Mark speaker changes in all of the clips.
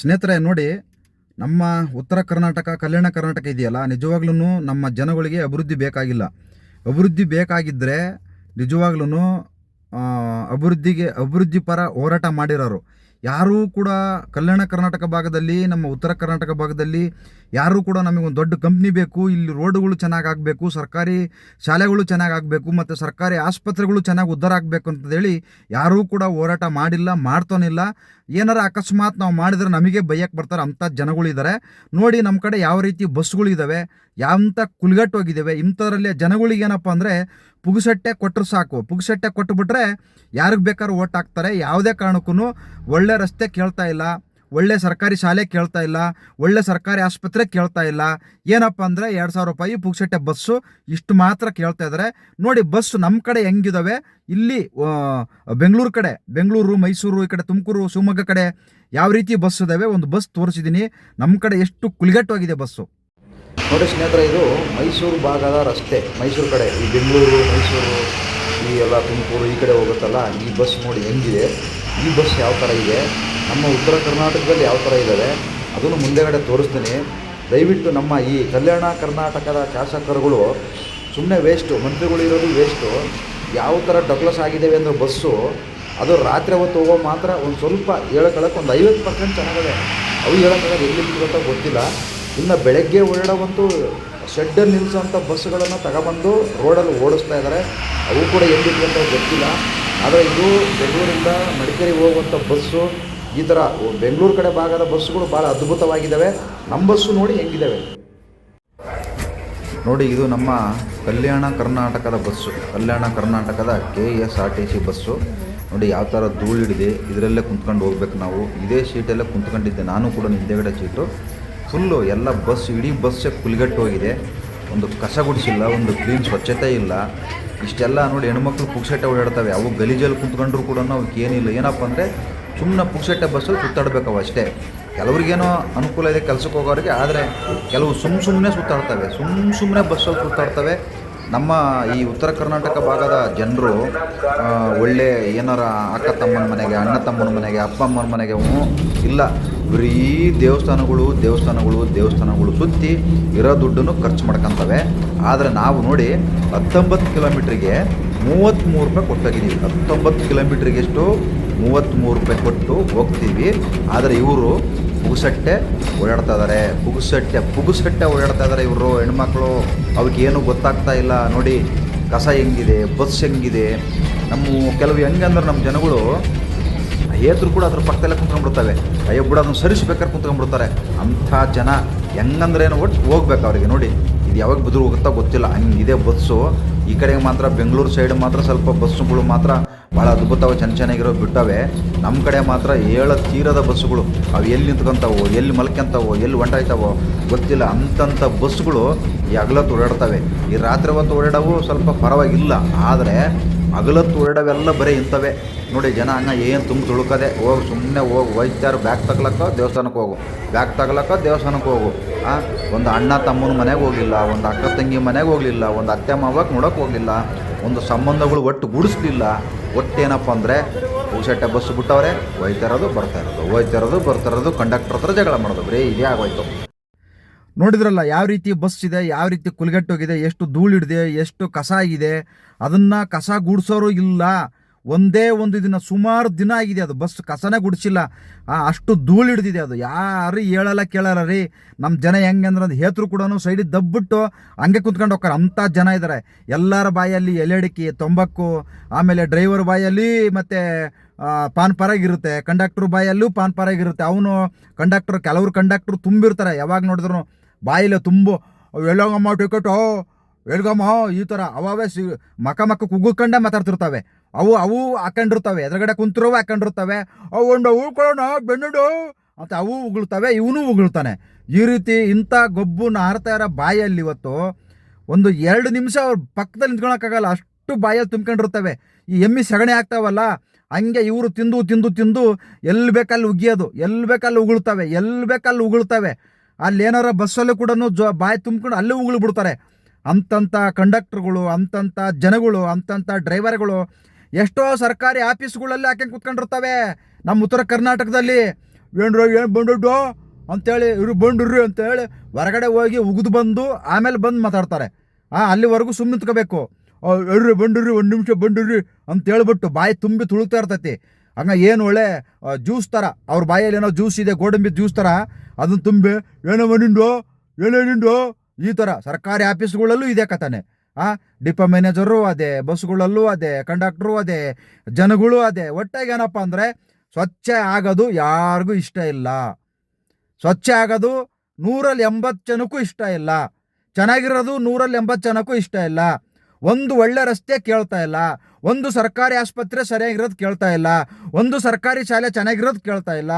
Speaker 1: ಸ್ನೇಹಿತರೆ, ನೋಡಿ, ನಮ್ಮ ಉತ್ತರ ಕರ್ನಾಟಕ, ಕಲ್ಯಾಣ ಕರ್ನಾಟಕ ಇದೆಯಲ್ಲ ನಿಜವಾಗ್ಲೂ ನಮ್ಮ ಜನಗಳಿಗೆ ಅಭಿವೃದ್ಧಿ ಬೇಕಾಗಿಲ್ಲ. ಅಭಿವೃದ್ಧಿ ಬೇಕಾಗಿದ್ದರೆ ನಿಜವಾಗ್ಲೂ ಅಭಿವೃದ್ಧಿಗೆ, ಅಭಿವೃದ್ಧಿ ಪರ ಹೋರಾಟ ಮಾಡಿರೋರು. ಯಾರೂ ಕೂಡ ಕಲ್ಯಾಣ ಕರ್ನಾಟಕ ಭಾಗದಲ್ಲಿ, ನಮ್ಮ ಉತ್ತರ ಕರ್ನಾಟಕ ಭಾಗದಲ್ಲಿ ಯಾರೂ ಕೂಡ ನಮಗೊಂದು ದೊಡ್ಡ ಕಂಪ್ನಿ ಬೇಕು, ಇಲ್ಲಿ ರೋಡ್ಗಳು ಚೆನ್ನಾಗಿ ಆಗಬೇಕು, ಸರ್ಕಾರಿ ಶಾಲೆಗಳು ಚೆನ್ನಾಗಿ ಆಗಬೇಕು, ಮತ್ತು ಸರ್ಕಾರಿ ಆಸ್ಪತ್ರೆಗಳು ಚೆನ್ನಾಗಿ ಉದ್ಧಾರ ಆಗಬೇಕು ಅಂತೇಳಿ ಯಾರೂ ಕೂಡ ಹೋರಾಟ ಮಾಡಿಲ್ಲ, ಮಾಡ್ತಾನಿಲ್ಲ. ಏನಾರ ಅಕಸ್ಮಾತ್ ನಾವು ಮಾಡಿದ್ರೆ ನಮಗೆ ಬೈಯಕ್ಕೆ ಬರ್ತಾರೆ, ಅಂಥ ಜನಗಳಿದ್ದಾರೆ ನೋಡಿ ನಮ್ಮ ಕಡೆ ಯಾವ ರೀತಿ ಬಸ್ಗಳಿದ್ದಾವೆ ಯಾಂಥ ಕುಲ್ಗಟ್ಟೋಗಿದ್ದಾವೆ ಇಂಥದ್ರಲ್ಲಿ ಜನಗಳಿಗೆ ಏನಪ್ಪ ಅಂದರೆ ಪುಗ್ಸಟ್ಟೆ ಕೊಟ್ಟರು ಸಾಕು. ಪುಗ್ಸಟ್ಟೆ ಕೊಟ್ಟುಬಿಟ್ರೆ ಯಾರಿಗೆ ಬೇಕಾದ್ರೂ ಓಟ್ ಹಾಕ್ತಾರೆ. ಯಾವುದೇ ಕಾರಣಕ್ಕೂ ಒಳ್ಳೆ ರಸ್ತೆ ಕೇಳ್ತಾ ಇಲ್ಲ. ಒಳ್ಳೆ ಸರ್ಕಾರಿ ಶಾಲೆ ಕೇಳ್ತಾ ಇಲ್ಲ, ಒಳ್ಳೆ ಸರ್ಕಾರಿ ಆಸ್ಪತ್ರೆ ಕೇಳ್ತಾ ಇಲ್ಲ. ಏನಪ್ಪ ಅಂದರೆ ಎರಡು ಸಾವಿರ ರೂಪಾಯಿ ಪುಕ್ಸಟ್ಟೆ ಬಸ್ಸು ಇಷ್ಟು ಮಾತ್ರ ಕೇಳ್ತಾ ಇದ್ದಾರೆ ನೋಡಿ ಬಸ್ಸು ನಮ್ಮ ಕಡೆ ಹೆಂಗಿದಾವೆ? ಇಲ್ಲಿ ಬೆಂಗಳೂರು ಕಡೆ, ಬೆಂಗಳೂರು, ಮೈಸೂರು, ಈ ಕಡೆ ತುಮಕೂರು, ಶಿವಮೊಗ್ಗ ಕಡೆ ಯಾವ ರೀತಿ ಬಸ್ ಇದಾವೆ? ಒಂದು ಬಸ್ ತೋರಿಸಿದ್ದೀನಿ ನಮ್ಮ ಕಡೆ ಎಷ್ಟು ಕುಲಿಗಟ್ಟವಾಗಿದೆ ಬಸ್ಸು. ನೋಡಿ ಸ್ನೇಹಿತರೆ, ಇದು ಮೈಸೂರು ಭಾಗದ ರಸ್ತೆ. ಮೈಸೂರು ಕಡೆ, ಈ ಬೆಂಗಳೂರು, ಮೈಸೂರು, ಈ ಎಲ್ಲ ತುಮಕೂರು ಈ ಕಡೆ ಹೋಗುತ್ತಲ್ಲ, ಈ ಬಸ್ ನೋಡಿ ಹೆಂಗಿದೆ. ಈ ಬಸ್ ಯಾವ ಥರ ಇದೆ? ನಮ್ಮ ಉತ್ತರ ಕರ್ನಾಟಕದಲ್ಲಿ ಯಾವ ಥರ ಇದ್ದಾವೆ? ಅದನ್ನು ಮುಂದೆಗಡೆ ತೋರಿಸ್ತೀನಿ. ದಯವಿಟ್ಟು ನಮ್ಮ ಈ ಕಲ್ಯಾಣ ಕರ್ನಾಟಕದ ಶಾಸಕರುಗಳು ಸುಮ್ಮನೆ ವೇಸ್ಟು ಮಂತ್ರಿಗಳು ಇರೋದು ವೇಸ್ಟು ಯಾವ ಥರ ಡಕ್ಲಸ್ ಆಗಿದ್ದೇವೆ ಅಂದರೆ ಬಸ್ಸು, ಅದು ರಾತ್ರಿ ಹೊತ್ತು ಹೋಗೋ ಮಾತ್ರ ಒಂದು ಸ್ವಲ್ಪ ಹೇಳ್ಕೊಳಕ್ಕೆ ಒಂದು ಐವತ್ತು ಪರ್ಸೆಂಟ್ ಚೆನ್ನಾಗಿದೆ. ಅವು ಹೇಳೋಕ್ಕಾಗಲ್ಲ ಎಲ್ಲಿ ಅಂತ ಗೊತ್ತಿಲ್ಲ. ಇನ್ನು ಬೆಳಗ್ಗೆ ಓಡಾಡುವಂತೂ ಶೆಡ್ಡಲ್ಲಿ ನಿಲ್ಲಿಸೋಂಥ ಬಸ್ಸುಗಳನ್ನು ತಗೊಬಂದು ರೋಡಲ್ಲಿ ಓಡಿಸ್ತಾ ಇದ್ದಾರೆ ಅವು ಕೂಡ ಎಲ್ಲಿತ್ತು ಅಂತ ಗೊತ್ತಿಲ್ಲ. ಆದರೆ ಇದು ಬೆಂಗಳೂರಿಂದ ಮಡಿಕೇರಿಗೆ ಹೋಗುವಂಥ ಬಸ್ಸು, ಈ ಥರ ಬೆಂಗಳೂರು ಕಡೆ ಭಾಗದ ಬಸ್ಸುಗಳು ಭಾಳ ಅದ್ಭುತವಾಗಿದ್ದಾವೆ. ನಮ್ಮ ಬಸ್ಸು ನೋಡಿ ಹೆಂಗಿದ್ದಾವೆ. ನೋಡಿ, ಇದು ನಮ್ಮ ಕಲ್ಯಾಣ ಕರ್ನಾಟಕದ ಬಸ್ಸು. ಕಲ್ಯಾಣ ಕರ್ನಾಟಕದ K S R T C bus. ನೋಡಿ, ಯಾವ ಥರ ಧೂಳು ಹಿಡಿದೆ ಇದರಲ್ಲೇ ಕುಂತ್ಕೊಂಡು ಹೋಗ್ಬೇಕು ನಾವು. ಇದೇ ಸೀಟಲ್ಲೇ ಕುಂತ್ಕೊಂಡಿದ್ದೆ. ನಾನು ಕೂಡ ಹಿಂದೆಗಡೆ ಸೀಟು. ಫುಲ್ಲು ಎಲ್ಲ ಬಸ್, ಇಡೀ ಬಸ್ಸೇ ಕುಲ್ಗಟ್ಟು ಹೋಗಿದೆ ಒಂದು ಕಸ ಗುಡಿಸಿಲ್ಲ, ಒಂದು ಕ್ಲೀನ್ ಸ್ವಚ್ಛತೆ ಇಲ್ಲ. ಇಷ್ಟೆಲ್ಲ ನೋಡಿ ಹೆಣ್ಮಕ್ಳು ಪುಕ್ಸಟ್ಟೆ ಓಡಾಡ್ತವೆ. ಅವು ಗಲೀಜಲ್ಲಿ ಕುಂತ್ಕೊಂಡ್ರು ಕೂಡ ಅವಕ್ಕೆ ಏನಿಲ್ಲ. ಏನಪ್ಪ ಅಂದರೆ ಸುಮ್ಮನೆ ಪುಕ್ಸಟ್ಟೆ ಬಸ್ಸಲ್ಲಿ ಸುತ್ತಾಡ್ಬೇಕು ಅಷ್ಟೇ. ಕೆಲವ್ರಿಗೇನೋ ಅನುಕೂಲ ಇದೆ ಕೆಲಸಕ್ಕೆ ಹೋಗೋರಿಗೆ, ಆದರೆ ಕೆಲವು ಸುಮ್ಮ ಸುಮ್ಮನೆ ಸುತ್ತಾಡ್ತವೆ. ಸುಮ್ಮ ಸುಮ್ಮನೆ ಬಸ್ಸಲ್ಲಿ ಸುತ್ತಾಡ್ತವೆ. ನಮ್ಮ ಈ ಉತ್ತರ ಕರ್ನಾಟಕ ಭಾಗದ ಜನರು ಒಳ್ಳೆ ಏನಾರ ಅಕ್ಕ ತಮ್ಮನ ಮನೆಗೆ, ಅಣ್ಣ ತಮ್ಮನ ಮನೆಗೆ, ಅಪ್ಪ ಅಮ್ಮನ ಮನೆಗೆ ಇಲ್ಲ. ಬರೀ ದೇವಸ್ಥಾನಗಳು ದೇವಸ್ಥಾನಗಳು ದೇವಸ್ಥಾನಗಳು ಸುತ್ತಿ ಇರೋ ದುಡ್ಡನ್ನು ಖರ್ಚು ಮಾಡ್ಕೊತವೆ. ಆದರೆ ನಾವು ನೋಡಿ ಹತ್ತೊಂಬತ್ತು ಕಿಲೋಮೀಟ್ರಿಗೆ ಮೂವತ್ತ್ಮೂರು ರೂಪಾಯಿ ಕೊಟ್ಟೋಗಿದ್ದೀವಿ. ಹತ್ತೊಂಬತ್ತು ಕಿಲೋಮೀಟ್ರಿಗೆ ಎಷ್ಟು? ಮೂವತ್ತ್ಮೂರು ರೂಪಾಯಿ ಕೊಟ್ಟು ಹೋಗ್ತೀವಿ. ಆದರೆ ಇವರು ಪುಗುಸಟ್ಟೆ ಓಡಾಡ್ತಾ ಇದ್ದಾರೆ ಪುಗುಸಟ್ಟೆ ಪುಗುಸಟ್ಟೆ ಓಡಾಡ್ತಾ ಇದ್ದಾರೆ ಇವರು ಹೆಣ್ಮಕ್ಳು. ಏನು ಗೊತ್ತಾಗ್ತಾ ಇಲ್ಲ. ನೋಡಿ ಕಸ ಹೆಂಗಿದೆ, ಬಸ್ ಹೆಂಗಿದೆ. ನಮ್ಮ ಕೆಲವು ಹೆಂಗಂದ್ರೆ ನಮ್ಮ ಜನಗಳು ಏದ್ರು ಕೂಡ ಅದ್ರ ಪಕ್ಕದಲ್ಲೇ ಕುಂತ್ಕೊಂಡ್ಬಿಡ್ತವೆ. ಅಯ್ಯೋ, ಬಿಡ, ಅದನ್ನು ಸರಿಸ್ಬೇಕಾದ್ರೆ ಕುಂತ್ಕೊಂಡ್ಬಿಡ್ತಾರೆ. ಅಂಥ ಜನ ಹೆಂಗಂದ್ರೆ ಏನು ಒಟ್ಟು ಹೋಗ್ಬೇಕು ಅವರಿಗೆ, ನೋಡಿ. ಇದು ಯಾವಾಗ ಬದುರು ಹೋಗುತ್ತಾ ಗೊತ್ತಿಲ್ಲ. ಹಂಗಿದೆ ಬಸ್ಸು. ಈ ಕಡೆಗೆ ಮಾತ್ರ, ಬೆಂಗಳೂರು ಸೈಡ್ ಮಾತ್ರ ಸ್ವಲ್ಪ ಬಸ್ಸುಗಳು ಮಾತ್ರ ಭಾಳ ಅದ್ಭುತವಾಗಿ ಚೆನ್ನ ಚೆನ್ನಾಗಿರೋ ಬಿಟ್ಟವೆ. ನಮ್ಮ ಕಡೆ ಮಾತ್ರ ಏಳ ತೀರದ ಬಸ್ಸುಗಳು. ಅವು ಎಲ್ಲಿ ನಿಂತ್ಕೊಂತಾವೋ, ಎಲ್ಲಿ ಮಲ್ಕೊಂತಾವೋ ಎಲ್ಲಿ ಹೊಂಟಾಯ್ತಾವೋ ಗೊತ್ತಿಲ್ಲ. ಅಂತಂಥ ಬಸ್ಸುಗಳು ಈ ಹಗಲತ್ತು ಓಡಾಡ್ತವೆ. ಈ ರಾತ್ರಿ ಹೊತ್ತು ಓಡಾಡೋವು ಸ್ವಲ್ಪ ಪರವಾಗಿಲ್ಲ. ಆದರೆ ಹಗಲತ್ತು ಓಡಾಡವೆಲ್ಲ ಬರೀ ಇಂಥವೇ. ನೋಡಿ ಜನ ಹಂಗ ಏನು ತುಂಬ ತುಳುಕದೆ. ಹೋಗಿ ಸುಮ್ಮನೆ ಹೋಗಿ. ವೈದ್ಯರು ಬ್ಯಾಗ್ ತಗ್ಲಕ್ಕ, ದೇವಸ್ಥಾನಕ್ಕೆ ಹೋಗು. ಬ್ಯಾಗ್ ತಗ್ಲಕ್ಕ, ದೇವಸ್ಥಾನಕ್ಕೆ ಹೋಗು. ಒಂದು ಅಣ್ಣ ತಮ್ಮನ ಮನೆಗೆ ಹೋಗಿಲ್ಲ ಒಂದು ಅಕ್ಕ ತಂಗಿ ಮನೆಗೆ ಹೋಗಲಿಲ್ಲ, ಒಂದು ಅತ್ತೆ ಮಾವಕ್ಕೆ ನೋಡೋಕೆ ಹೋಗಲಿಲ್ಲ, ಒಂದು ಸಂಬಂಧಗಳು ಒಟ್ಟು ಗೂಡಿಸ್ಲಿಲ್ಲ. ಒಟ್ಟೇನಪ್ಪ ಅಂದರೆ ಪೂಸಟ್ಟೆ ಬಸ್ ಬಿಟ್ಟವ್ರೆ ಹೋಯ್ತಾ ಇರೋದು ಬರ್ತಾ ಇರೋದು ಹೋಯ್ತಾ ಇರೋದು ಬರ್ತಾ ಇರೋದು, ಕಂಡಕ್ಟರ್ ಹತ್ರ ಜಗಳ ಮಾಡೋದು. ಬರೀ ಇದೇ ಆಗೋಯ್ತು. ನೋಡಿದ್ರಲ್ಲ ಯಾವ ರೀತಿ ಬಸ್ ಇದೆ, ಯಾವ ರೀತಿ ಕುಲ್ಗಟ್ಟೋಗಿದೆ, ಎಷ್ಟು ಧೂಳಿಡಿದೆ ಎಷ್ಟು ಕಸ ಆಗಿದೆ, ಅದನ್ನು ಕಸ ಗುಡಿಸೋರು ಇಲ್ಲ. ಒಂದೇ ಒಂದು ದಿನ, ಸುಮಾರು ದಿನ ಆಗಿದೆ ಅದು ಬಸ್ ಕಸನೇ ಗುಡಿಸಿಲ್ಲ. ಅಷ್ಟು ಧೂಳು ಹಿಡ್ದಿದೆ ಅದು. ಯಾರು ಹೇಳಲ್ಲ ಕೇಳಲ್ಲ ರೀ. ನಮ್ಮ ಜನ ಹೆಂಗೆ ಅಂದ್ರೆ ಅದು ಹೇತರು ಕೂಡ ಸೈಡಿಗೆ ದಬ್ಬಿಟ್ಟು ಹಂಗೆ ಕುತ್ಕೊಂಡು ಹೋಗ್ತಾರೆ. ಅಂಥ ಜನ ಇದ್ದಾರೆ ಎಲ್ಲರ ಬಾಯಲ್ಲಿ ಎಲೆಡಿಕೆ ತೊಂಬಕ್ಕು, ಆಮೇಲೆ ಡ್ರೈವರ್ ಬಾಯಲ್ಲಿ ಮತ್ತು ಪಾನ್ ಪರಾಗಿರುತ್ತೆ ಕಂಡಕ್ಟ್ರ್ ಬಾಯಲ್ಲೂ ಪಾನ್ ಪರಾಗಿರುತ್ತೆ ಅವನು ಕಂಡಕ್ಟರ್ ಕೆಲವರು ಕಂಡಕ್ಟ್ರು ತುಂಬಿರ್ತಾರೆ. ಯಾವಾಗ ನೋಡಿದ್ರು ಬಾಯಿಲೆ ತುಂಬ. ಎಲ್ಲೋಗಮ್ಮ ಟಿಕೆಟೋ? ಎಲ್ಗಮ್ಮ ಈ ಥರ ಅವಾವೆ ಸಿ ಮಕ ಮಕ್ಕ ಕುಗ್ಗುಕೊಂಡೇ ಮಾತಾಡ್ತಿರ್ತವೆ. ಅವು ಅವು ಹಾಕೊಂಡಿರ್ತವೆ. ಎದುರುಗಡೆ ಕುಂತಿರೋವು ಹಾಕೊಂಡಿರ್ತವೆ. ಅವು ಒಂದು ಉಳ್ಕೊಳ್ಳೋಣ, ಬೆನ್ನುಡು ಅಂತ ಅವು ಉಗುಳ್ತವೆ, ಇವನು ಉಗುಳ್ತಾನೆ. ಈ ರೀತಿ ಇಂಥ ಗೊಬ್ಬು ಹಾರ್ತಾ ಇರೋ ಬಾಯಲ್ಲಿ ಇವತ್ತು ಒಂದು ಎರಡು ನಿಮಿಷ ಅವ್ರ ಪಕ್ಕದಲ್ಲಿ ನಿಂತ್ಕೊಳಕ್ಕಾಗಲ್ಲ. ಅಷ್ಟು ಬಾಯಲ್ಲಿ ತುಂಬ್ಕೊಂಡಿರ್ತವೆ. ಈ ಎಮ್ಮಿ ಸಗಣಿ ಆಗ್ತಾವಲ್ಲ, ಹಂಗೆ ಇವರು ತಿಂದು ತಿಂದು ತಿಂದು ಎಲ್ಲಿ ಬೇಕಲ್ಲಿ ಉಗಿಯೋದು ಎಲ್ಲಿ ಬೇಕಲ್ಲಿ ಉಗುಳ್ತವೆ ಎಲ್ಲಿ ಬೇಕಲ್ಲಿ ಉಗುಳ್ತವೆ. ಅಲ್ಲಿ ಏನಾರ ಬಸ್ಸಲ್ಲೂ ಕೂಡ ಜೊ ಬಾಯಿ ತುಂಬ್ಕೊಂಡು ಅಲ್ಲೇ ಉಗುಳು ಬಿಡ್ತಾರೆ ಅಂತಂಥ ಕಂಡಕ್ಟರ್ಗಳು ಅಂತಂಥ ಜನಗಳು ಅಂತಂಥ ಡ್ರೈವರ್ಗಳು ಎಷ್ಟೋ ಸರ್ಕಾರಿ ಆಫೀಸ್ಗಳಲ್ಲಿ ಹಾಕಿ ಕುತ್ಕೊಂಡಿರ್ತವೆ. ನಮ್ಮ ಉತ್ತರ ಕರ್ನಾಟಕದಲ್ಲಿ
Speaker 2: ಏನ್ರ ಏನು ಬಂಡುಡ್ಡು ಅಂತೇಳಿ, ಇವರು ಬಂಡ್ರಿ ಅಂತೇಳಿ ಹೊರಗಡೆ ಹೋಗಿ ಉಗಿದು ಬಂದು ಆಮೇಲೆ ಬಂದು ಮಾತಾಡ್ತಾರೆ. ಆ, ಅಲ್ಲಿವರೆಗೂ ಸುಮ್ಮನೆ ನಿಂತ್ಕೋಬೇಕು. ಎರ್ರಿ ಬಂಡ್ರಿ ಒಂದು ನಿಮಿಷ ಬಂಡ್ರಿ ಅಂತ ಹೇಳ್ಬಿಟ್ಟು ಬಾಯಿ ತುಂಬಿ ತುಳುಕ್ತಾ ಇರ್ತೈತಿ. ಹಂಗ ಏನು ಒಳ್ಳೆ ಜ್ಯೂಸ್ ಥರ ಅವ್ರ ಬಾಯಲ್ಲಿ ಏನೋ ಜ್ಯೂಸ್ ಇದೆ, ಗೋಡಂಬಿ ಜ್ಯೂಸ್ ಥರ ಅದನ್ನು ತುಂಬಿ, ಏನೋ ನಿಂಡು ಏನೋ ನಿಂಡು ಈ ಥರ ಸರ್ಕಾರಿ ಆಫೀಸ್ಗಳಲ್ಲೂ ಇದೆ ಕತಾನೆ ಆ ಡಿಪೋ ಮ್ಯಾನೇಜರು ಅದೇ, ಬಸ್ಗಳಲ್ಲೂ ಅದೇ ಕಂಡಕ್ಟ್ರು ಅದೇ, ಜನಗಳು ಅದೇ. ಒಟ್ಟಾಗಿ ಏನಪ್ಪ ಅಂದರೆ, ಸ್ವಚ್ಛ ಆಗೋದು ಯಾರಿಗೂ ಇಷ್ಟ ಇಲ್ಲ. ಸ್ವಚ್ಛ ಆಗೋದು ನೂರಲ್ಲಿ ಎಂಬತ್ತು ಜನಕ್ಕೂ ಇಷ್ಟ ಇಲ್ಲ. ಚೆನ್ನಾಗಿರೋದು ನೂರಲ್ಲಿ ಎಂಬತ್ತು ಜನಕ್ಕೂ ಇಷ್ಟ ಇಲ್ಲ. ಒಂದು ಒಳ್ಳೆ ರಸ್ತೆ ಕೇಳ್ತಾ ಇಲ್ಲ. ಒಂದು ಸರ್ಕಾರಿ ಆಸ್ಪತ್ರೆ ಸರಿಯಾಗಿರೋದು ಕೇಳ್ತಾ ಇಲ್ಲ. ಒಂದು ಸರ್ಕಾರಿ ಶಾಲೆ ಚೆನ್ನಾಗಿರೋದು ಕೇಳ್ತಾ ಇಲ್ಲ.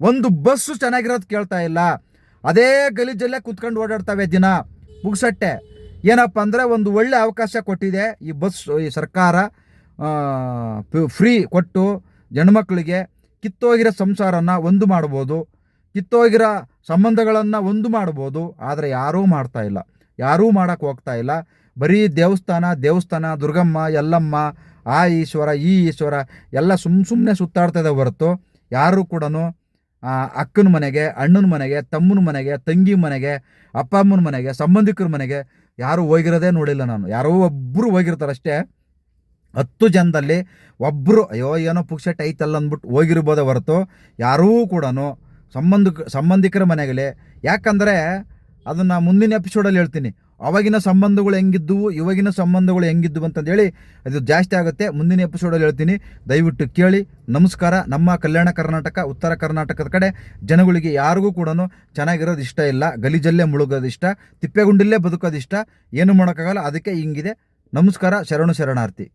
Speaker 2: ಒಂದು ಬಸ್ಸು ಚೆನ್ನಾಗಿರೋದು ಕೇಳ್ತಾ ಇಲ್ಲ. ಅದೇ ಗಲೀಜಲ್ಲೇ ಕುತ್ಕೊಂಡು ಓಡಾಡ್ತವೆ ದಿನ. ಮುಗಿಸಟ್ಟೆ. ಏನಪ್ಪ ಅಂದರೆ ಒಂದು ಒಳ್ಳೆ ಅವಕಾಶ ಕೊಟ್ಟಿದೆ ಈ ಬಸ್, ಈ ಸರ್ಕಾರ ಫ್ರೀ ಕೊಟ್ಟು ಹೆಣ್ಮಕ್ಳಿಗೆ ಕಿತ್ತೋಗಿರೋ ಸಂಸಾರನ ಒಂದು ಮಾಡ್ಬೋದು. ಕಿತ್ತೋಗಿರೋ ಸಂಬಂಧಗಳನ್ನು ಒಂದು ಮಾಡ್ಬೋದು. ಆದರೆ ಯಾರೂ ಮಾಡ್ತಾ ಇಲ್ಲ. ಯಾರೂ ಮಾಡೋಕ್ಕೆ ಹೋಗ್ತಾ ಇಲ್ಲ. ಬರೀ ದೇವಸ್ಥಾನ ದೇವಸ್ಥಾನ, ದುರ್ಗಮ್ಮ ಎಲ್ಲಮ್ಮ ಆ ಈಶ್ವರ, ಈ ಈಶ್ವರ ಎಲ್ಲ ಸುಮ್ಮ ಸುಮ್ಮನೆ ಸುತ್ತಾಡ್ತದೆ ಹೊರತು ಯಾರೂ ಕೂಡ ಅಕ್ಕನ ಮನೆಗೆ, ಅಣ್ಣನ ಮನೆಗೆ, ತಮ್ಮನ ಮನೆಗೆ, ತಂಗಿ ಮನೆಗೆ, ಅಪ್ಪ ಅಮ್ಮನ ಮನೆಗೆ, ಸಂಬಂಧಿಕರ ಮನೆಗೆ ಯಾರೂ ಹೋಗಿರೋದೇ ನೋಡಿಲ್ಲ ನಾನು. ಯಾರೋ ಒಬ್ಬರು ಹೋಗಿರ್ತಾರಷ್ಟೇ ಹತ್ತು ಜನದಲ್ಲಿ ಒಬ್ಬರು ಅಯ್ಯೋ, ಏನೋ ಪುಕ್ಸೆಟ್ ಐತಲ್ಲ ಅಂದ್ಬಿಟ್ಟು ಹೋಗಿರ್ಬೋದೇ ಹೊರತು ಯಾರೂ ಕೂಡ ಸಂಬಂಧಿಕ, ಸಂಬಂಧಿಕರ ಮನೆಗಳೇ ಯಾಕಂದರೆ ಅದನ್ನು ಮುಂದಿನ ಎಪಿಸೋಡಲ್ಲಿ ಹೇಳ್ತೀನಿ. ಅವಾಗಿನ ಸಂಬಂಧಗಳು ಹೆಂಗಿದ್ದುವು, ಇವಾಗಿನ ಸಂಬಂಧಗಳು ಹೆಂಗಿದ್ವು ಅಂತಂದೇಳಿ ಅದು ಜಾಸ್ತಿ ಆಗುತ್ತೆ. ಮುಂದಿನ ಎಪಿಸೋಡಲ್ಲಿ ಹೇಳ್ತೀನಿ. ದಯವಿಟ್ಟು ಕೇಳಿ. ನಮಸ್ಕಾರ. ನಮ್ಮ ಕಲ್ಯಾಣ ಕರ್ನಾಟಕ, ಉತ್ತರ ಕರ್ನಾಟಕದ ಕಡೆ ಜನಗಳಿಗೆ ಯಾರಿಗೂ ಕೂಡ ಚೆನ್ನಾಗಿರೋದು ಇಷ್ಟ ಇಲ್ಲ. ಗಲೀಜಲ್ಲೇ ಮುಳುಗೋದು ಇಷ್ಟ. ತಿಪ್ಪೆಗುಂಡಲ್ಲೇ ಬದುಕೋದು ಇಷ್ಟ. ಏನು ಮಾಡೋಕ್ಕಾಗಲ್ಲ. ಅದಕ್ಕೆ ಹಿಂಗಿದೆ. ನಮಸ್ಕಾರ. ಶರಣು ಶರಣಾರ್ಥಿ.